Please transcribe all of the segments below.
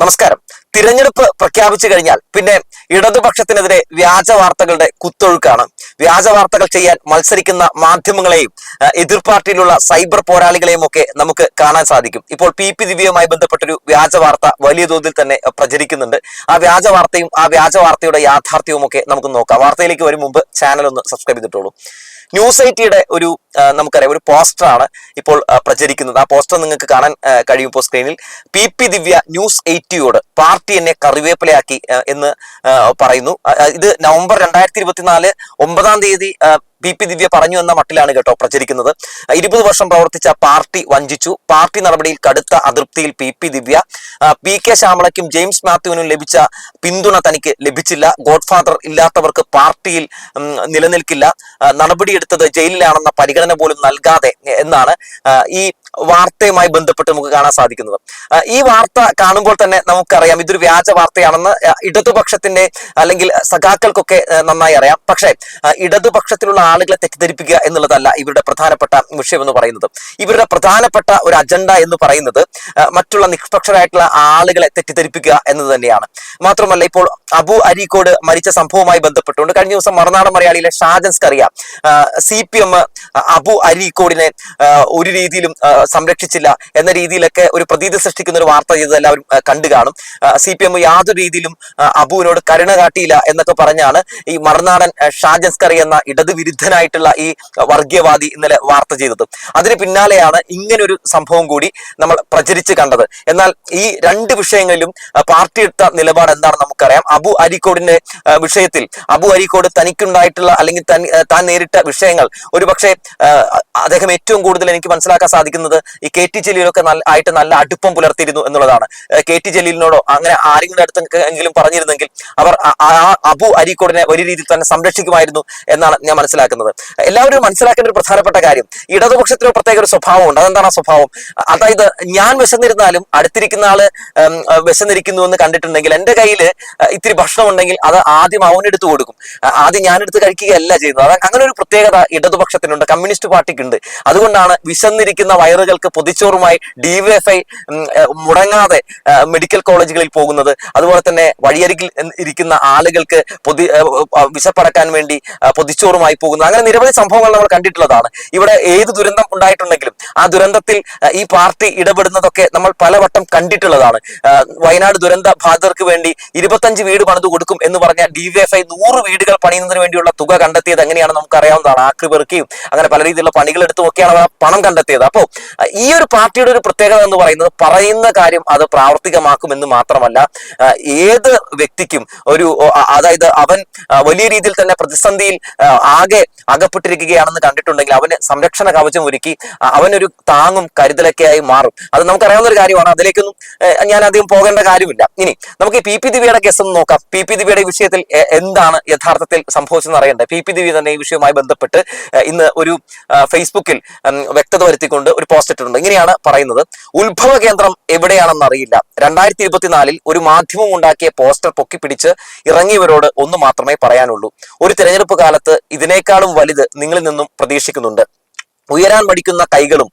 നമസ്കാരം. തിരഞ്ഞെടുപ്പ് പ്രഖ്യാപിച്ചു കഴിഞ്ഞാൽ പിന്നെ ഇടതുപക്ഷത്തിനെതിരെ വ്യാജ വാർത്തകളുടെ കുത്തൊഴുക്കാണ്. വ്യാജ വാർത്തകൾ ചെയ്യാൻ മത്സരിക്കുന്ന മാധ്യമങ്ങളെയും എതിർ പാർട്ടിയിലുള്ള സൈബർ പോരാളികളെയും ഒക്കെ നമുക്ക് കാണാൻ സാധിക്കും. ഇപ്പോൾ പി. പി. ദിവ്യയുമായി ബന്ധപ്പെട്ടൊരു വ്യാജ വാർത്ത വലിയ തോതിൽ തന്നെ പ്രചരിക്കുന്നുണ്ട്. ആ വ്യാജ വാർത്തയും ആ വ്യാജ വാർത്തയുടെ യാഥാർത്ഥ്യവും ഒക്കെ നമുക്ക് നോക്കാം. വാർത്തയിലേക്ക് വരും മുമ്പ് ചാനൽ ഒന്ന് സബ്സ്ക്രൈബ് ചെയ്തിട്ടുള്ളൂ ന്യൂസ് ഐറ്റിയുടെ ഒരു നമുക്കറിയാം ഒരു പോസ്റ്ററാണ് ഇപ്പോൾ പ്രചരിക്കുന്നത്. ആ പോസ്റ്റർ നിങ്ങൾക്ക് കാണാൻ കഴിയും ഇപ്പോൾ സ്ക്രീനിൽ പി പി ദിവ്യ ന്യൂസ് എയ്റ്റിയോട് പാർട്ടി എന്നെ കറിവേപ്പിലയാക്കി എന്ന് പറയുന്നു. ഇത് നവംബർ രണ്ടായിരത്തി ഇരുപത്തിനാല് ഒമ്പതാം തീയതി ആ, പി ദിവ്യ പറഞ്ഞു എന്ന മട്ടിലാണ് കേട്ടോ പ്രചരിക്കുന്നത്. ഇരുപത് വർഷം പ്രവർത്തിച്ച പാർട്ടി വഞ്ചിച്ചു. പാർട്ടി നടപടിയിൽ കടുത്ത അതൃപ്തിയിൽ P P Divya P K ശ്യാമളയ്ക്കും James മാത്യുവിനും ലഭിച്ച പിന്തുണ തനിക്ക് ലഭിച്ചില്ല. ഗോഡ്ഫാദർ ഇല്ലാത്തവർക്ക് പാർട്ടിയിൽ നിലനിൽക്കില്ല. നടപടിയെടുത്തത് ജയിലിലാണെന്ന പരിഗണന പോലും നൽകാതെ എന്നാണ് ഈ വാർത്തയുമായി ബന്ധപ്പെട്ട് നമുക്ക് കാണാൻ സാധിക്കുന്നത്. ഈ വാർത്ത കാണുമ്പോൾ തന്നെ നമുക്കറിയാം ഇതൊരു വ്യാജ വാർത്തയാണെന്ന് ഇടതുപക്ഷത്തിന്റെ അല്ലെങ്കിൽ സഖാക്കൾക്കൊക്കെ നന്നായി അറിയാം. പക്ഷേ ഇടതുപക്ഷത്തിലുള്ള ആളുകളെ തെറ്റിദ്ധരിപ്പിക്കുക എന്നുള്ളതല്ല ഇവരുടെ പ്രധാനപ്പെട്ട വിഷയം എന്ന് പറയുന്നത്. ഇവരുടെ പ്രധാനപ്പെട്ട ഒരു അജണ്ട എന്ന് പറയുന്നത് മറ്റുള്ള നിഷ്പക്ഷരായിട്ടുള്ള ആളുകളെ തെറ്റിദ്ധരിപ്പിക്കുക എന്നത് തന്നെയാണ്. മാത്രമല്ല ഇപ്പോൾ അബു അരീക്കോട് മരിച്ച സംഭവവുമായി ബന്ധപ്പെട്ടുകൊണ്ട് കഴിഞ്ഞ ദിവസം മറുനാടൻ മലയാളിയിലെ ഷാജൻസ് അറിയാം സി പി എം അബു അരീക്കോടിനെ ഒരു രീതിയിലും സംരക്ഷിച്ചില്ല എന്ന രീതിയിലൊക്കെ ഒരു പ്രതീതി സൃഷ്ടിക്കുന്ന ഒരു വാർത്ത ചെയ്തത് എല്ലാവരും കണ്ടു കാണും. സി പി എം യാതൊരു രീതിയിലും അബുവിനോട് കരുണ കാട്ടിയില്ല എന്നൊക്കെ പറഞ്ഞാണ് ഈ മറുനാടൻ ഷാജൻസ്കറി എന്ന ഇടതുവിരുദ്ധനായിട്ടുള്ള ഈ വർഗീയവാദി ഇന്നലെ വാർത്ത ചെയ്തത്. അതിന് പിന്നാലെയാണ് ഇങ്ങനൊരു സംഭവം കൂടി നമ്മൾ പ്രചരിച്ച് കണ്ടത്. എന്നാൽ ഈ രണ്ട് വിഷയങ്ങളിലും പാർട്ടി എടുത്ത നിലപാട് എന്താണെന്ന് നമുക്കറിയാം. അബു അരിക്കോടിന്റെ വിഷയത്തിൽ അബു അരിക്കോട് തനിക്കുണ്ടായിട്ടുള്ള അല്ലെങ്കിൽ താൻ നേരിട്ട വിഷയങ്ങൾ ഒരുപക്ഷെ അദ്ദേഹം ഏറ്റവും കൂടുതൽ എനിക്ക് മനസ്സിലാക്കാൻ സാധിക്കുന്നത് ഈ കെ ടി ജലീലൊക്കെ നല്ല ആയിട്ട് നല്ല അടുപ്പം പുലർത്തിയിരുന്നു എന്നുള്ളതാണ്. കെ ടി ജലീലിനോടോ അങ്ങനെ ആരെങ്കിലും അടുത്ത് എങ്കിലും പറഞ്ഞിരുന്നെങ്കിൽ അവർ അബു അരീക്കോടിനെ ഒരു രീതിയിൽ തന്നെ സംരക്ഷിക്കുമായിരുന്നു എന്നാണ് ഞാൻ മനസ്സിലാക്കുന്നത്. എല്ലാവരും മനസ്സിലാക്കേണ്ട ഒരു പ്രധാനപ്പെട്ട കാര്യം ഇടതുപക്ഷത്തിന് പ്രത്യേക ഒരു സ്വഭാവമുണ്ട്. അതെന്താണ് ആ സ്വഭാവം? അതായത് ഞാൻ വിശന്നിരുന്നാലും അടുത്തിരിക്കുന്ന ആൾ വിശന്നിരിക്കുന്നു എന്ന് കണ്ടിട്ടുണ്ടെങ്കിൽ എന്റെ കയ്യിൽ ഇത്തിരി ഭക്ഷണം ഉണ്ടെങ്കിൽ അത് ആദ്യം അവനെടുത്ത് കൊടുക്കും. ആദ്യം ഞാനെടുത്ത് കഴിക്കുകയല്ല ചെയ്യുന്നത്. അങ്ങനെ ഒരു പ്രത്യേകത ഇടതുപക്ഷത്തിനുണ്ട്. കമ്മ്യൂണിസ്റ്റ് പാർട്ടിക്കുണ്ട്. അതുകൊണ്ടാണ് വിശന്നിരിക്കുന്ന വയറുകൾക്ക് പൊതിച്ചോറുമായി ഡിവൈഎഫ്ഐ മുടങ്ങാതെ മെഡിക്കൽ കോളേജുകളിൽ പോകുന്നത്. അതുപോലെ തന്നെ വഴിയരികിൽ ഇരിക്കുന്ന ആളുകൾക്ക് പൊതി വിശപ്പടക്കാൻ വേണ്ടി പൊതിച്ചോറുമായി പോകുന്നത്. അങ്ങനെ നിരവധി സംഭവങ്ങൾ നമ്മൾ കണ്ടിട്ടുള്ളതാണ്. ഇവിടെ ഏത് ദുരന്തം ഉണ്ടായിട്ടുണ്ടെങ്കിലും ആ ദുരന്തത്തിൽ ഈ പാർട്ടി ഇടപെടുന്നതൊക്കെ നമ്മൾ പലവട്ടം കണ്ടിട്ടുള്ളതാണ്. വയനാട് ദുരന്ത ബാധിതർക്ക് വേണ്ടി ഇരുപത്തഞ്ച് വീട് പണിതു കൊടുക്കും എന്ന് പറഞ്ഞ ഡിവൈഎഫ്ഐ നൂറ് വീടുകൾ പണിയുന്നതിന് വേണ്ടിയുള്ള തുക കണ്ടെത്തിയത് എങ്ങനെയാണ് നമുക്ക് അറിയാവുന്നതാണ് ആക്രി പെറുക്കിയും അങ്ങനെ പല രീതിയിലുള്ള പണികൾ എടുത്തുമൊക്കെയാണ് പണം കണ്ടെത്തിയത്. അപ്പോൾ ഈ ഒരു പാർട്ടിയുടെ ഒരു പ്രത്യേകത എന്ന് പറയുന്നത് പറയുന്ന കാര്യം അത് പ്രാവർത്തികമാക്കുമെന്ന് മാത്രമല്ല ഏത് വ്യക്തിക്കും ഒരു അതായത് അവൻ വലിയ രീതിയിൽ തന്നെ പ്രതിസന്ധിയിൽ ആകെ അകപ്പെട്ടിരിക്കുകയാണെന്ന് കണ്ടിട്ടുണ്ടെങ്കിൽ അവന് സംരക്ഷണ കവചം ഒരുക്കി അവനൊരു താങ്ങും കരുതലൊക്കെയായി മാറും. അത് നമുക്കറിയാവുന്ന ഒരു കാര്യമാണ്. അതിലേക്കൊന്നും ഞാൻ അധികം പോകേണ്ട കാര്യമില്ല. ഇനി നമുക്ക് പി പി ദിവ്യയുടെ കേസ് ഒന്ന് നോക്കാം. പി പി ദിവ്യയുടെ വിഷയത്തിൽ എന്താണ് യഥാർത്ഥത്തിൽ സംഭവിച്ചെന്ന് അറിയണ്ടേ പി പി ദിവ്യ തന്നെ ഈ വിഷയവുമായി ബന്ധപ്പെട്ട് ഇന്ന് ഒരു ഫേസ്ബുക്കിൽ വ്യക്തത വരുത്തിക്കൊണ്ട് ഒരു പോസ്റ്റ് ഇങ്ങനെയാണ് പറയുന്നത്. ഉത്ഭവ കേന്ദ്രം എവിടെയാണെന്ന് അറിയില്ല. രണ്ടായിരത്തി ഇരുപത്തിനാലിൽ ഒരു മാധ്യമം ഉണ്ടാക്കിയ പോസ്റ്റർ പൊക്കിപ്പിടിച്ച് ഇറങ്ങിയവരോട് ഒന്ന് മാത്രമേ പറയാനുള്ളൂ. ഒരു തിരഞ്ഞെടുപ്പ് കാലത്ത് ഇതിനേക്കാളും വലുത് നിങ്ങളിൽ നിന്നും പ്രതീക്ഷിക്കുന്നുണ്ട്. ഉയരാൻ മടിക്കുന്ന കൈകളും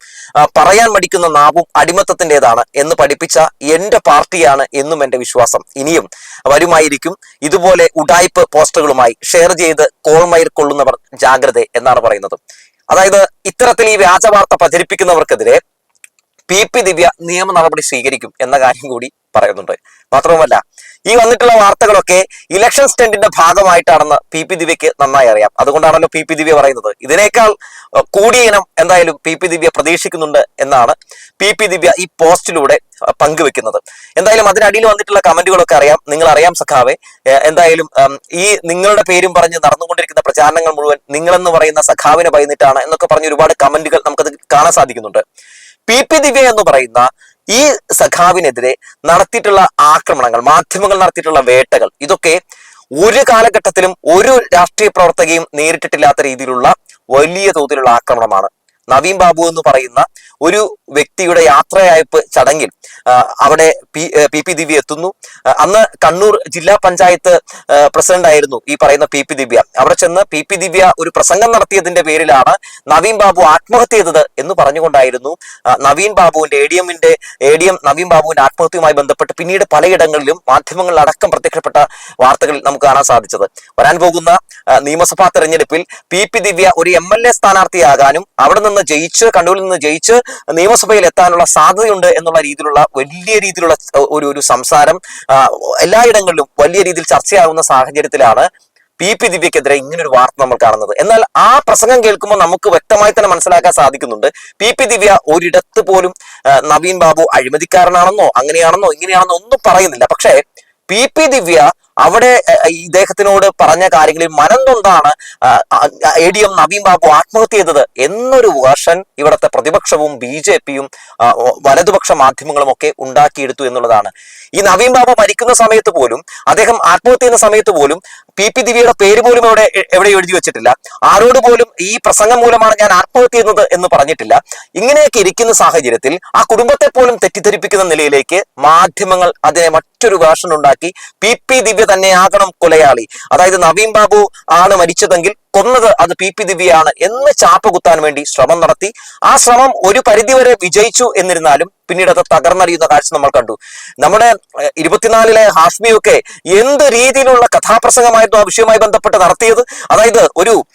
പറയാൻ മടിക്കുന്ന നാവും അടിമത്തത്തിന്റെതാണ് എന്ന് പഠിപ്പിച്ച എന്റെ പാർട്ടിയാണ് എന്നും എന്റെ വിശ്വാസം. ഇനിയും വരുമായിരിക്കും. ഇതുപോലെ ഉടായ്പ് പോസ്റ്ററുകളുമായി ഷെയർ ചെയ്ത് കോൾമയിർ കൊള്ളുന്നവർ ജാഗ്രത എന്നാണ് പറയുന്നത്. അതായത് ഇത്തരത്തിൽ ഈ വ്യാജ വാർത്ത പ്രചരിപ്പിക്കുന്നവർക്കെതിരെ പി പി ദിവ്യ നിയമ നടപടി സ്വീകരിക്കും എന്ന കാര്യം കൂടി പറയുന്നുണ്ട്. മാത്രവുമല്ല ഈ വന്നിട്ടുള്ള വാർത്തകളൊക്കെ ഇലക്ഷൻ സ്റ്റണ്ടിന്റെ ഭാഗമായിട്ടാണെന്ന് പി പി ദിവ്യക്ക് നന്നായി അറിയാം. അതുകൊണ്ടാണല്ലോ പി പി ദിവ്യ പറയുന്നത്. ഇതിനേക്കാൾ കൂടിയ ഇനം എന്തായാലും പി പി ദിവ്യ പ്രതീക്ഷിക്കുന്നുണ്ട് എന്നാണ് പി പി ദിവ്യ ഈ പോസ്റ്റിലൂടെ പങ്കുവെക്കുന്നത്. എന്തായാലും അതിനടിയിൽ വന്നിട്ടുള്ള കമന്റുകളൊക്കെ അറിയാം. നിങ്ങൾ അറിയാം സഖാവെ എന്തായാലും ഈ നിങ്ങളുടെ പേരും പറഞ്ഞ് നടന്നുകൊണ്ടിരിക്കുന്ന പ്രചാരണങ്ങൾ മുഴുവൻ നിങ്ങളെന്ന് പറയുന്ന സഖാവിനെ ഭയന്നിട്ടാണ് എന്നൊക്കെ പറഞ്ഞ് ഒരുപാട് കമന്റുകൾ നമുക്കത് കാണാൻ സാധിക്കുന്നുണ്ട്. പി പി ദിവ്യ എന്ന് പറയുന്ന ഈ സഖാവിനെതിരെ നടത്തിയിട്ടുള്ള ആക്രമണങ്ങൾ മാധ്യമങ്ങൾ നടത്തിയിട്ടുള്ള വേട്ടകൾ ഇതൊക്കെ ഒരു കാലഘട്ടത്തിലും ഒരു രാഷ്ട്രീയ പ്രവർത്തകയും നേരിട്ടിട്ടില്ലാത്ത രീതിയിലുള്ള വലിയ തോതിലുള്ള ആക്രമണമാണ് നവീൻ ബാബു എന്ന് പറയുന്ന ഒരു വ്യക്തിയുടെ യാത്രയയപ്പ് ചടങ്ങിൽ അവിടെ പി പി ദിവ്യ എത്തുന്നു. അന്ന് കണ്ണൂർ ജില്ലാ പഞ്ചായത്ത് പ്രസിഡന്റ് ആയിരുന്നു ഈ പറയുന്ന പി പി ദിവ്യ. അവിടെ ചെന്ന് പി പി ദിവ്യ ഒരു പ്രസംഗം നടത്തിയതിന്റെ പേരിലാണ് നവീൻ ബാബു ആത്മഹത്യ ചെയ്തത് എന്ന് പറഞ്ഞുകൊണ്ടായിരുന്നു നവീൻ ബാബുവിന്റെ എ ഡി എമ്മിന്റെ എ ഡി എം നവീൻ ബാബുവിന്റെ ആത്മഹത്യയുമായി ബന്ധപ്പെട്ട് പിന്നീട് പലയിടങ്ങളിലും മാധ്യമങ്ങളിൽ അടക്കം പ്രത്യക്ഷപ്പെട്ട വാർത്തകൾ നമുക്ക് കാണാൻ സാധിച്ചത്. വരാൻ പോകുന്ന നിയമസഭാ തെരഞ്ഞെടുപ്പിൽ പി പി ദിവ്യ ഒരു എം എൽ എ സ്ഥാനാർത്ഥിയാകാനും അവിടെ നിന്ന് ജയിച്ച് കണ്ണൂരിൽ നിന്ന് ജയിച്ച് നിയമസഭയിൽ എത്താനുള്ള സാധ്യതയുണ്ട് എന്നുള്ള രീതിയിലുള്ള വലിയ രീതിയിലുള്ള ഒരു ഒരു സംസാരം എല്ലായിടങ്ങളിലും വലിയ രീതിയിൽ ചർച്ചയാകുന്ന സാഹചര്യത്തിലാണ് പി. പി. ദിവ്യക്കെതിരെ ഇങ്ങനൊരു വാർത്ത നമ്മൾ കാണുന്നത്. എന്നാൽ ആ പ്രസംഗം കേൾക്കുമ്പോൾ നമുക്ക് വ്യക്തമായി തന്നെ മനസ്സിലാക്കാൻ സാധിക്കുന്നുണ്ട്. പി. പി. ദിവ്യ ഒരിടത്ത് പോലും നവീൻ ബാബു അഴിമതിക്കാരനാണെന്നോ അങ്ങനെയാണെന്നോ ഇങ്ങനെയാണെന്നോ ഒന്നും പറയുന്നില്ല. പക്ഷേ പി. പി. ദിവ്യ അവിടെ ഇദ്ദേഹത്തിനോട് പറഞ്ഞ കാര്യങ്ങളിൽ മനം നൊന്താണ് A D M Naveen Babu ആത്മഹത്യ ചെയ്തത് എന്നൊരു വേർഷൻ ഇവിടുത്തെ പ്രതിപക്ഷവും ബി ജെ പിയും വലതുപക്ഷ മാധ്യമങ്ങളും ഒക്കെ ഉണ്ടാക്കിയെടുത്തു എന്നുള്ളതാണ്. ഈ നവീൻ ബാബു മരിക്കുന്ന സമയത്ത് പോലും അദ്ദേഹം ആത്മഹത്യ ചെയ്യുന്ന സമയത്ത് പോലും പി പി ദിവ്യയുടെ പേര് പോലും അവിടെ എവിടെ എഴുതി വെച്ചിട്ടില്ല. ആരോട് പോലും ഈ പ്രസംഗം മൂലമാണ് ഞാൻ ആത്മഹത്യ ചെയ്യുന്നത് എന്ന് പറഞ്ഞിട്ടില്ല. ഇങ്ങനെയൊക്കെ ഇരിക്കുന്ന സാഹചര്യത്തിൽ ആ കുടുംബത്തെ പോലും തെറ്റിദ്ധരിപ്പിക്കുന്ന നിലയിലേക്ക് മാധ്യമങ്ങൾ അതിനെ മറ്റൊരു വേർഷൻ ഉണ്ടാക്കി പി പി ദിവ്യ തന്നെയാകണം കൊലയാളി. അതായത് നവീൻ ബാബു ആണ് മരിച്ചതെങ്കിൽ കൊന്നത് അത് പി പി ദിവ്യയാണ് എന്ന് ചാപ്പ് കുത്താൻ വേണ്ടി ശ്രമം നടത്തി. ആ ശ്രമം ഒരു പരിധിവരെ വിജയിച്ചു എന്നിരുന്നാലും പിന്നീട് അത് തകർന്നറിയുന്ന കാഴ്ച നമ്മൾ കണ്ടു. നമ്മുടെ ഇരുപത്തിനാലിലെ ഹാഷ്മിയൊക്കെ എന്ത് രീതിയിലുള്ള കഥാപ്രസംഗമായിരുന്നു ആ വിഷയവുമായി ബന്ധപ്പെട്ട് നടത്തിയത്? അതായത് ഒരു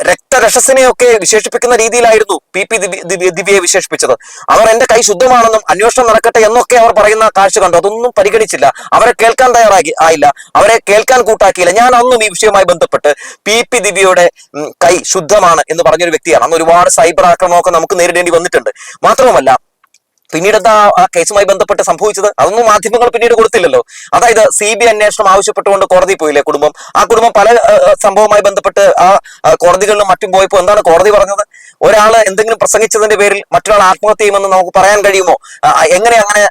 രക്തരക്ഷസിനെയൊക്കെ വിശേഷിപ്പിക്കുന്ന രീതിയിലായിരുന്നു പി പി ദിവ്യ- ദിവ്യ- ദിവ്യയെ വിശേഷിപ്പിച്ചത്. അവർ എന്റെ കൈ ശുദ്ധമാണെന്നും അന്വേഷണം നടക്കട്ടെ എന്നൊക്കെ അവർ പറയുന്ന കാഴ്ച കണ്ടു. അതൊന്നും പരിഗണിച്ചില്ല. അവരെ കേൾക്കാൻ തയ്യാറാക്കി ആയില്ല. അവരെ കേൾക്കാൻ കൂട്ടാക്കിയില്ല. ഞാൻ അന്നും ഈ വിഷയവുമായി ബന്ധപ്പെട്ട് പി പി ദിവ്യയുടെ കൈ ശുദ്ധമാണ് എന്ന് പറഞ്ഞൊരു വ്യക്തിയാണ്. അന്ന് ഒരുപാട് സൈബർ ആക്രമണമൊക്കെ നമുക്ക് നേരിടേണ്ടി വന്നിട്ടുണ്ട്. മാത്രവുമല്ല പിന്നീട് എന്താ ആ കേസുമായി ബന്ധപ്പെട്ട് സംഭവിച്ചത്? അതൊന്നും മാധ്യമങ്ങൾ പിന്നീട് കൊടുത്തില്ലല്ലോ. അതായത് സി ബി അന്വേഷണം ആവശ്യപ്പെട്ടുകൊണ്ട് കോടതി പോയില്ലേ കുടുംബം? ആ കുടുംബം പല സംഭവവുമായി ബന്ധപ്പെട്ട് ആ, കോടതികളിലും മറ്റും പോയപ്പോൾ എന്താണ് കോടതി പറഞ്ഞത്? ഒരാൾ എന്തെങ്കിലും പ്രസംഗിച്ചതിന്റെ പേരിൽ മറ്റൊരാൾ ആത്മഹത്യ ചെയ്യുമെന്ന് നമുക്ക് പറയാൻ കഴിയുമോ? എങ്ങനെ അങ്ങനെ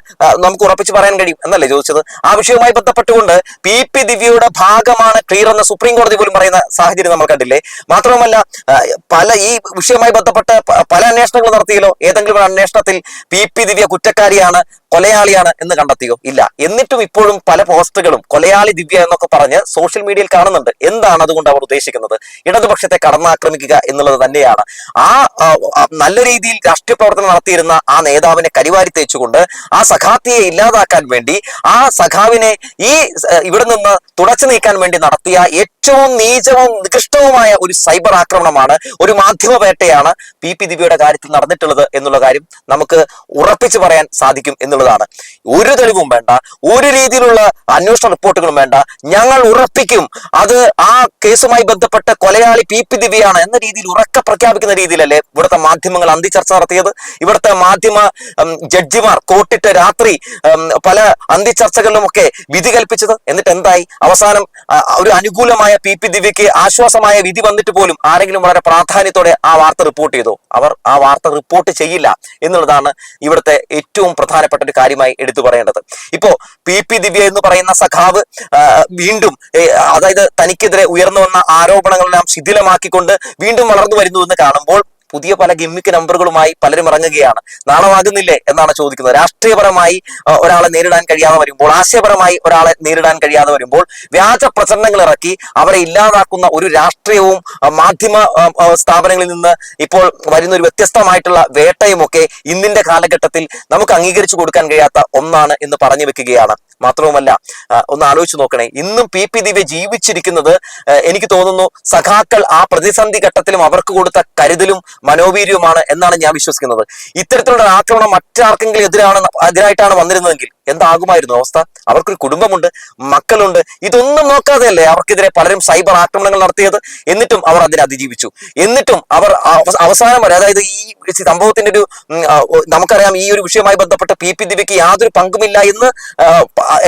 നമുക്ക് ഉറപ്പിച്ച് പറയാൻ കഴിയും എന്നല്ലേ ചോദിച്ചത്? ആ വിഷയവുമായി ബന്ധപ്പെട്ടുകൊണ്ട് പി. പി. ദിവ്യയുടെ ഭാഗമാണ് ക്ലിയർ എന്ന് സുപ്രീം കോടതി പോലും പറയുന്ന സാഹചര്യം നമ്മൾ കണ്ടില്ലേ? മാത്രവുമല്ല പല ഈ വിഷയവുമായി ബന്ധപ്പെട്ട് പല അന്വേഷണങ്ങൾ നടത്തിയല്ലോ. ഏതെങ്കിലും അന്വേഷണത്തിൽ പി. പി. ദിവ്യ കുറ്റക്കാരിയാണ്. കൊലയാളിയാണ് എന്ന് കണ്ടെത്തിയോ? ഇല്ല. എന്നിട്ടും ഇപ്പോഴും പല പോസ്റ്റുകളും കൊലയാളി ദിവ്യ എന്നൊക്കെ പറഞ്ഞ് സോഷ്യൽ മീഡിയയിൽ കാണുന്നുണ്ട്. എന്താണ് അതുകൊണ്ട് അവർ ഉദ്ദേശിക്കുന്നത്? ഇടതുപക്ഷത്തെ കടന്നാക്രമിക്കുക എന്നുള്ളത് തന്നെയാണ്. ആ നല്ല രീതിയിൽ രാഷ്ട്രീയ പ്രവർത്തനം നടത്തിയിരുന്ന ആ നേതാവിനെ കരിവാരി തേച്ചുകൊണ്ട് ആ സഖാത്തിയെ ഇല്ലാതാക്കാൻ വേണ്ടി ആ സഖാവിനെ ഈ ഇവിടെ നിന്ന് തുടച്ചു നീക്കാൻ വേണ്ടി നടത്തിയ ഏറ്റവും നീചവും നികൃഷ്ടവുമായ ഒരു സൈബർ ആക്രമണമാണ് ഒരു മാധ്യമ വേട്ടയാണ് പി പി ദിവ്യയുടെ കാര്യത്തിൽ നടന്നിട്ടുള്ളത് എന്നുള്ള കാര്യം നമുക്ക് ഉറപ്പിച്ചു പറയാൻ സാധിക്കും എന്നുള്ളതാണ്. ഒരു തെളിവും വേണ്ട ഒരു രീതിയിലുള്ള അന്വേഷണ റിപ്പോർട്ടുകളും വേണ്ട. ഞങ്ങൾ ഉറപ്പിക്കും. അത് ആ കേസുമായി ബന്ധപ്പെട്ട കൊലയാളി പി പി ദിവ്യയാണ് എന്ന രീതിയിൽ ഉറക്ക പ്രഖ്യാപിക്കുന്ന രീതിയിലല്ലേ ഇവിടുത്തെ മാധ്യമങ്ങൾ അന്തിച്ചർച്ച നടത്തിയത്. ഇവിടുത്തെ മാധ്യമ ജഡ്ജിമാർ കോട്ടിട്ട് രാത്രി പല ഒക്കെ വിധി കൽപ്പിച്ചത്. എന്നിട്ട് എന്തായി? അവസാനം ഒരു അനുകൂലമായ പി പി ദിവ്യക്ക് ആശ്വാസമായ വിധി വന്നിട്ട് പോലും ആരെങ്കിലും വളരെ പ്രാധാന്യത്തോടെ ആ വാർത്ത റിപ്പോർട്ട് ചെയ്തോ. അവർ ആ വാർത്ത റിപ്പോർട്ട് ചെയ്യില്ല എന്നുള്ളതാണ് ഇവിടുത്തെ ഏറ്റവും പ്രധാനപ്പെട്ട ഒരു കാര്യമായി എടുത്തു പറയേണ്ടത്. ഇപ്പോ പി. പി. ദിവ്യ എന്ന് പറയുന്ന സഖാവ് വീണ്ടും അതായത് തനിക്കെതിരെ ഉയർന്നു വന്ന ആരോപണങ്ങളെല്ലാം ശിഥിലമാക്കിക്കൊണ്ട് വീണ്ടും വളർന്നു വരുന്നു എന്ന് കാണുമ്പോൾ പുതിയ പല ഗിമ്മിക്ക് നമ്പറുകളുമായി പലരും ഇറങ്ങുകയാണ്. നാണമാകുന്നില്ലേ എന്നാണ് ചോദിക്കുന്നത്. രാഷ്ട്രീയപരമായി ഒരാളെ നേരിടാൻ കഴിയാതെ വരുമ്പോൾ ആശയപരമായി ഒരാളെ നേരിടാൻ കഴിയാതെ വരുമ്പോൾ വ്യാജ പ്രചരണങ്ങൾ ഇറക്കി അവരെ ഇല്ലാതാക്കുന്ന ഒരു രാഷ്ട്രീയവും മാധ്യമ സ്ഥാപനങ്ങളിൽ നിന്ന് ഇപ്പോൾ വരുന്ന ഒരു വ്യത്യസ്തമായിട്ടുള്ള വേട്ടയുമൊക്കെ ഇന്നിന്റെ കാലഘട്ടത്തിൽ നമുക്ക് അംഗീകരിച്ചു കൊടുക്കാൻ കഴിയാത്ത ഒന്നാണ് എന്ന് പറഞ്ഞു വെക്കുകയാണ്. മാത്രവുമല്ല ഒന്ന് ആലോചിച്ച് നോക്കണേ. ഇന്നും പി പി ദിവ്യ ജീവിച്ചിരിക്കുന്നത് എനിക്ക് തോന്നുന്നു സഖാക്കൾ ആ പ്രതിസന്ധി ഘട്ടത്തിലും അവർക്ക് കൊടുത്ത കരുതലും മനോവീര്യവുമാണ് എന്നാണ് ഞാൻ വിശ്വസിക്കുന്നത്. ഇത്തരത്തിലുള്ള ആക്രമണം മറ്റാർക്കെങ്കിലും എതിരാണ് എതിരായിട്ടാണ് വന്നിരുന്നതെങ്കിൽ എന്താകുമായിരുന്നു അവസ്ഥ? അവർക്കൊരു കുടുംബമുണ്ട് മക്കളുണ്ട്. ഇതൊന്നും നോക്കാതെയല്ലേ അവർക്കെതിരെ പലരും സൈബർ ആക്രമണങ്ങൾ നടത്തിയത്? എന്നിട്ടും അവർ അതിനെ അതിജീവിച്ചു. എന്നിട്ടും അവർ അവസാനം വരെ അതായത് ഈ സംഭവത്തിന്റെ ഒരു നമുക്കറിയാം ഈ ഒരു വിഷയവുമായി ബന്ധപ്പെട്ട പി പി ദിവ്യക്ക് യാതൊരു പങ്കുമില്ല എന്ന്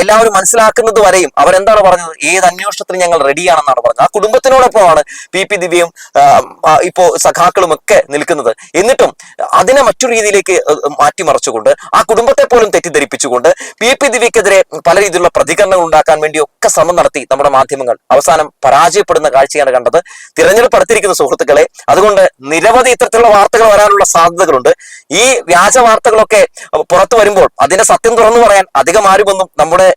എല്ലാവരും മനസ്സിലാക്കുന്നത് വരെയും അവരെന്താണ് പറഞ്ഞത്? ഏത് അന്വേഷണത്തിന് ഞങ്ങൾ റെഡിയാണെന്നാണ് പറഞ്ഞത്. ആ കുടുംബത്തിനോടൊപ്പമാണ് പി പി ദിവ്യയും ഇപ്പോ സഖാക്കളും ഒക്കെ നിൽക്കുന്നത്. എന്നിട്ടും അതിനെ മറ്റു രീതിയിലേക്ക് മാറ്റിമറിച്ചുകൊണ്ട് ആ കുടുംബത്തെ പോലും തെറ്റിദ്ധരിപ്പിച്ചുകൊണ്ട് പി. പി. ദിവ്യക്കെതിരെ പല രീതിയിലുള്ള പ്രതികരണങ്ങൾ ഉണ്ടാക്കാൻ വേണ്ടി ഒക്കെ ശ്രമം നടത്തി നമ്മുടെ മാധ്യമങ്ങൾ. അവസാനം പരാജയപ്പെടുന്ന കാഴ്ചയാണ് കണ്ടത്. തിരഞ്ഞെടുപ്പ് അടുത്തിരിക്കുന്ന സുഹൃത്തുക്കളെ അതുകൊണ്ട് നിരവധി ഇത്തരത്തിലുള്ള വാർത്തകൾ വരാനുള്ള സാധ്യതകളുണ്ട്. ഈ വ്യാജ വാർത്തകളൊക്കെ പുറത്തു വരുമ്പോൾ അതിന്റെ സത്യം തുറന്നു പറയാൻ അധികം ആരുമൊന്നും നമ്മുടെ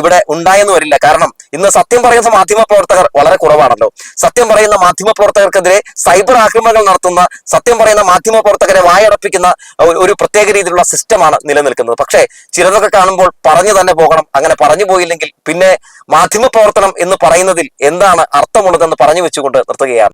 ഇവിടെ ഉണ്ടായെന്ന് വരില്ല. കാരണം ഇന്ന് സത്യം പറയുന്ന മാധ്യമ പ്രവർത്തകർ വളരെ കുറവാണല്ലോ. സത്യം പറയുന്ന മാധ്യമ പ്രവർത്തകർക്കെതിരെ സൈബർ ആക്രമണങ്ങൾ നടത്തുന്ന സത്യം പറയുന്ന മാധ്യമ പ്രവർത്തകരെ വായടപ്പിക്കുന്ന ഒരു- പ്രത്യേക രീതിയിലുള്ള സിസ്റ്റമാണ് നിലനിൽക്കുന്നത്. പക്ഷേ ചിലതൊക്കെ കാണുമ്പോൾ പറഞ്ഞു തന്നെ പോകണം അങ്ങനെ പറഞ്ഞു പോയില്ലെങ്കിൽ പിന്നെ മാധ്യമ പ്രവർത്തനം എന്ന് പറയുന്നതിൽ എന്താണ് അർത്ഥമുള്ളതെന്ന് പറഞ്ഞു വെച്ചുകൊണ്ട് നിർത്തുകയാണ്.